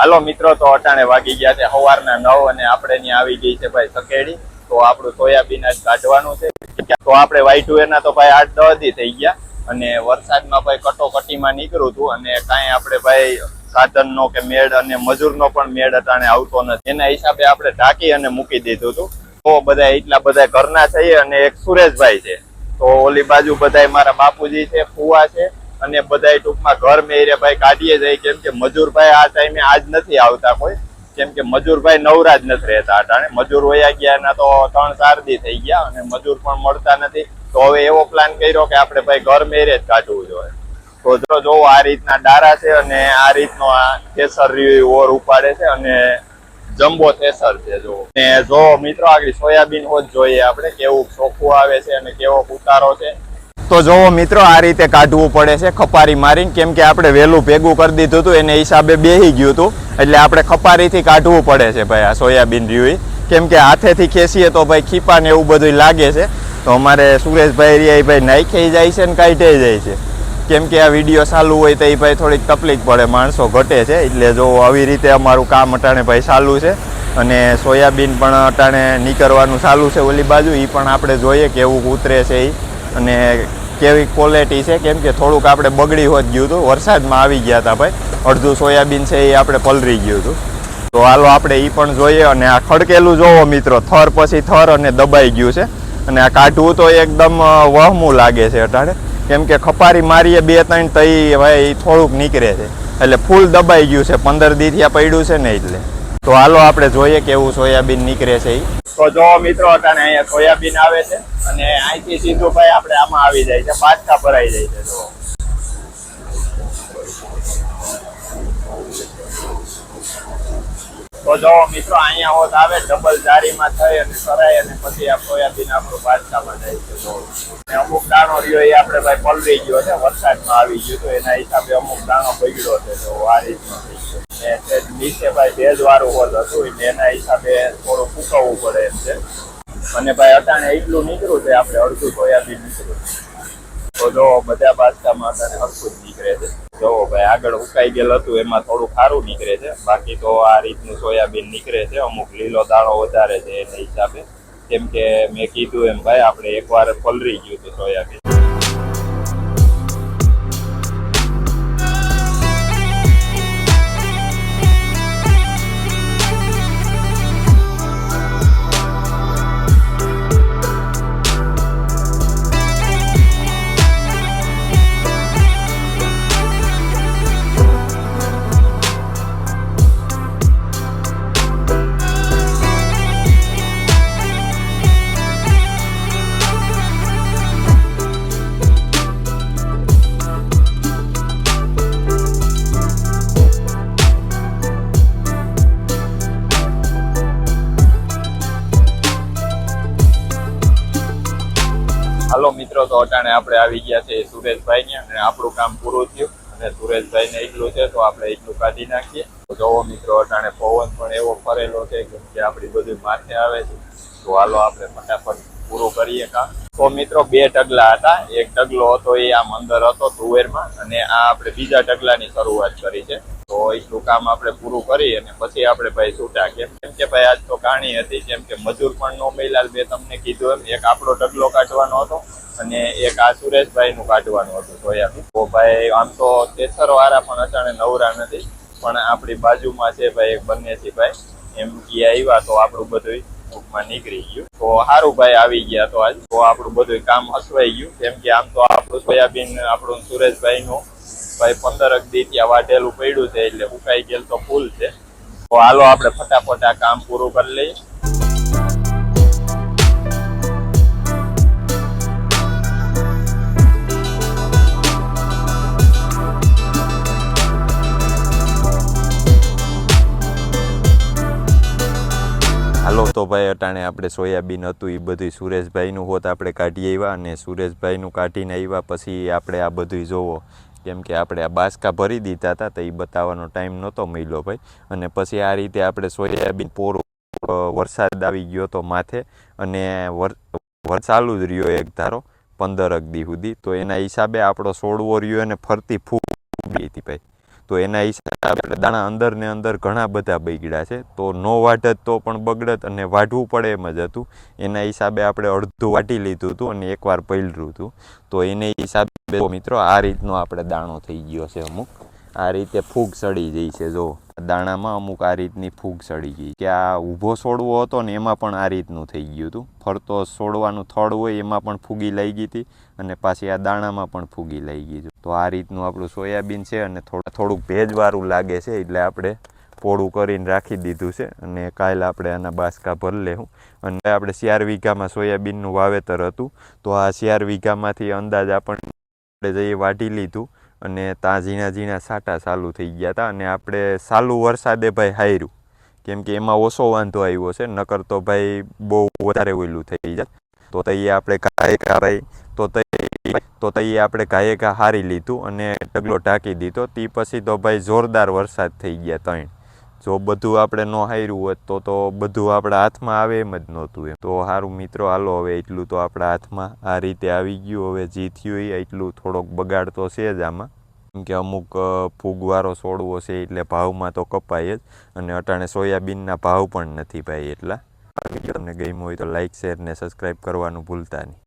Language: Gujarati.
હાલો મિત્રો, તો અટાણે વાગી ગયા છે સવારના નવ અને આપણે ત્યાં આવી ગઈ છે ભાઈ સકેડી. તો આપણું સોયાબીન જ કાઢવાનું છે. તો આપણે વાઈ એના તો ભાઈ આઠ દસ થઈ ગયા. અને વરસાદમાં ભાઈ કટોકટીમાં નીકળ્યું હતું અને કાંઈ આપણે ભાઈ સાધનનો કે મેળ અને મજૂરનો પણ મેળ અટાણે આવતો નથી. એના હિસાબે આપણે ઢાંકી અને મૂકી દીધું હતું. તો બધા એટલા બધા ઘરના છીએ અને એક સુરેશભાઈ છે. તો ઓલી બાજુ બધા મારા બાપુજી છે, ફુવા છે. અને બધા ટૂંકમાં ઘર મેરે ભાઈ કાઢીએ જાય કેમ કે મજૂરભાઈ આ ટાઈમે આજ નથી આવતા કોઈ. કેમ કે મજૂરભાઈ નવરા જ નથી રહેતા અટાણે મજૂર વયા ગયા એના તો ત્રણ ચાર દી થઈ ગયા અને મજૂર પણ મળતા નથી. તો હવે એવો પ્લાન કર્યો કે આપણે ભાઈ ઘર મેરે જ કાઢવું જોઈએ. તો જો જોવો આ રીતના ડારા છે અને આ રીતનો આ કેસર ઓર ઉપાડે છે અને જમ્બો થેસર છે જો. ને જો મિત્રો આગળ સોયાબીન હોત જોઈએ આપણે, કેવું ચોખ્ખું આવે છે અને કેવો ઉતારો છે. તો જોવો મિત્રો, આ રીતે કાઢવું પડે છે, ખપારી મારીને, કેમ કે આપણે વહેલું ભેગું કરી દીધું હતું, એને હિસાબે બેહી ગયું હતું, એટલે આપણે ખપારીથી કાઢવું પડે છે ભાઈ, આ સોયાબીન રહ્યું. કેમ કે હાથેથી ખેંચીએ તો ભાઈ ખીપા ને એવું બધું લાગે છે. તો અમારે સુરેશભાઈ રિયા ભાઈ નાખી જાય છે ને કાઢી જાય છે. કેમ કે આ વીડિયો ચાલુ હોય તો એ ભાઈ થોડીક તકલીફ પડે, માણસો ઘટે છે, એટલે જો આવી રીતે અમારું કામ અટાણે ભાઈ ચાલુ છે. અને સોયાબીન પણ અટાણે નીકળવાનું ચાલુ છે ઓલી બાજુ એ પણ આપણે જોઈએ કેવું ઉતરે છે એ અને કેવી ક્વોલિટી છે? કેમ કે થોડુંક આપણે બગડી હોત ગયું હતું. વરસાદમાં આવી ગયા હતા ભાઈ. અડધું સોયાબીન છે એ આપણે પલરી ગયું હતું. તો હાલો આપણે એ પણ જોઈએ અને આ ખડકેલું જોવો મિત્રો. થર પછી થર અને દબાઈ ગયું છે. અને આ કાઢવું તો એકદમ વહમું લાગે છે અટાણે. કેમ કે ખપારી મારીએ બે ત્રણ તઈ ભાઈ થોડુંક નીકળે છે. એટલે ફૂલ દબાઈ ગયું છે. પંદર દી થયા પડ્યું છે ને એટલે. તો હાલો આપણે જોઈએ કેવું સોયાબીન નીકળે છે તો જો મિત્રો અટાણે અહીંયા સોયાબીન આવે છે અને અહીંથી સીધું ભાઈ આપણે આમાં આવી જાય છે, પાછા ભરાઈ જાય છે જો તો જો મિત્રો અહીંયા હોત આવે ડબલ જારીમાં થઈ અને સરાય અને પછી આ સોયાબીન આપણું પાછામાં જાય છે તો અમુક દાણો રહ્યો એ આપણે ભાઈ પલળી ગયો છે, વરસાદમાં આવી ગયો તો એના હિસાબે અમુક દાણો બગડ્યો છે તો આ રીતનો ને નીચે ભાઈ ભેજ વાળું હોલ હતું એટલે એના હિસાબે થોડું ફૂકવવું પડે એમ છે. અને ભાઈ અટાણે એટલું નીકળ્યું છે, આપણે અડધું સોયાબીન નીકળ્યું તો જો બધા પાસ્તામાં અટાણે હરખું નીકળે છે. જો ભાઈ આગળ ઉકાઈ ગયેલ હતું, એમાં થોડું ખારું નીકળે છે. બાકી તો આ રીતનું સોયાબીન નીકળે છે. અમુક લીલો દાણો વધારે છે એના હિસાબે. કેમ કે મેં કીધું એમ, ભાઈ, આપણે એકવાર પલરી ગયું હતું સોયાબીન. મિત્રો, તો અટાણે આપણે આવી ગયા છે સુરેશભાઈ ને અને આપણું કામ પૂરું થયું અને સુરેશભાઈ ને એટલું છે, તો આપણે એટલું કાઢી નાખીએ. તો જોવો મિત્રો, અટાણે પવન પણ એવો ફરેલો છે કે આપણી બધું માથે આવે છે. તો હાલો આપણે ફટાફટ પૂરું કરીએ કામ. તો મિત્રો, બે ટગલા હતા. એક ટગલો હતો એ આમ અંદર હતો તુવેરમાં અને આ આપણે બીજા ટગલાની શરૂઆત કરી છે. તો એટલું કામ આપણે પૂરું કરી અને પછી આપણે ભાઈ છૂટા કેમ કે ભાઈ તો કાણી હતી, જેમ કે મજૂર પણ નો મહિલા મેં તમને કીધું એમ. એક આપણો ઢગલો કાઢવાનો હતો અને એક આ સુરેશભાઈ નું કાઢવાનું હતું સોયાબીન તો? ભાઈ, આમ તો તેસર વાળા પણ અચાણે નવરા નથી, પણ આપણી બાજુમાં છે ભાઈ એક બંને છે ભાઈ. એમ કે આવ્યા તો આપણું બધું ટૂંકમાં નીકળી ગયું. તો સારું ભાઈ, આવી ગયા તો આજ. તો આપણું બધું કામ હસવાઈ ગયું. કેમ કે આમ તો આપણું સોયાબીન આપણું સુરેશભાઈ નું ભાઈ પંદરક દી ત્યાં વાઢેલું પડ્યું છે, એટલે ઉકાઈ ગયેલ તો ફૂલ છે. તો હાલો આપણે ફટાફટ આ કામ પૂરું કરી લઈએ. હાલો, તો ભાઈ અટાણે આપણે સોયાબીન હતું, એ બધું સુરેશભાઈનું હોત આપણે કાઢી આવ્યા અને સુરેશભાઈનું કાઢીને આવ્યા, પછી આપણે આ બધું જોવો. કેમ કે આપણે આ બાસકા ભરી દીધા હતા તો એ બતાવવાનો ટાઈમ નહોતો મળ્યો ભાઈ. અને પછી આ રીતે આપણે સોયાબીન પોરું વરસાદ આવી ગયો તો માથે અને વર ચાલુ જ રહ્યો એક ધારો પંદર અગદી સુધી. તો એના હિસાબે આપણો સોળવો રહ્યો અને ફરતી ફૂગ ગઈ હતી ભાઈ. તો એના હિસાબે આપણે દાણા અંદર ને અંદર ઘણા બધા બગડ્યા છે. તો નો વાઢત તો પણ બગડત અને વાઢવું પડે એમ જ હતું. એના હિસાબે આપણે અડધું વાટી લીધું હતું અને એકવાર પહેલું હતું. તો એને હિસાબે મિત્રો, આ રીતનો આપણે દાણો થઈ ગયો છે અમુક. આ રીતે ફૂગ સડી જાય છે, જો. દાણામાં અમુક આ રીતની ફૂગ સડી ગઈ કે આ ઊભો છોડવો હતો ને એમાં પણ આ રીતનું થઈ ગયું હતું. ફરતો છોડવાનું થડ હોય એમાં પણ ફૂગી લઈ ગઈ હતી અને પાછી આ દાણામાં પણ ફૂગી લઈ ગઈ છે તો આ રીતનું આપણું સોયાબીન છે અને થોડા થોડુંક ભેજવાળું લાગે છે એટલે આપણે પોળું કરીને રાખી દીધું છે અને કાલે આપણે આના બાસકા ભરી લેવું અને આપણે ચાર વીઘામાં સોયાબીનનું વાવેતર હતું. તો આ ચાર વીઘામાંથી અંદાજ આપણને આપણે જઈએ વાઢી લીધું. અને ત્યાં ઝીણા ઝીણા સાટા ચાલુ થઈ ગયા હતા અને આપણે ચાલુ વરસાદે ભાઈ હાર્યું કેમ કે એમાં ઓછો વાંધો આવ્યો છે, નકર તો ભાઈ બહુ વધારે ઓયલું થઈ જાય. તો તઈએ આપણે કાંઈ ભાઈ તો તઈ તો તઈએ આપણે ઘાએ ઘા હારી લીધું અને ડગલો ઢાંકી દીધો. તે પછી તો ભાઈ જોરદાર વરસાદ થઈ ગયા ત્રણ. જો બધું આપણે ન હાર્યું હોત તો તો બધું આપણા હાથમાં આવે એમ જ નહોતું એમ. તો સારું મિત્રો, હાલો હવે એટલું તો આપણા હાથમાં આ રીતે આવી ગયું, હવે જે થયું એટલું થોડોક બગાડ તો છે જ આમાં. કેમ કે અમુક ફૂગવારો છોડવો છે એટલે ભાવમાં તો કપાય જ અને અટાણે સોયાબીનના ભાવ પણ નથી ભાઈ એટલા. તમને ગમ્યો હોય તો લાઇક શેર ને સબસ્ક્રાઈબ કરવાનું ભૂલતા નહીં.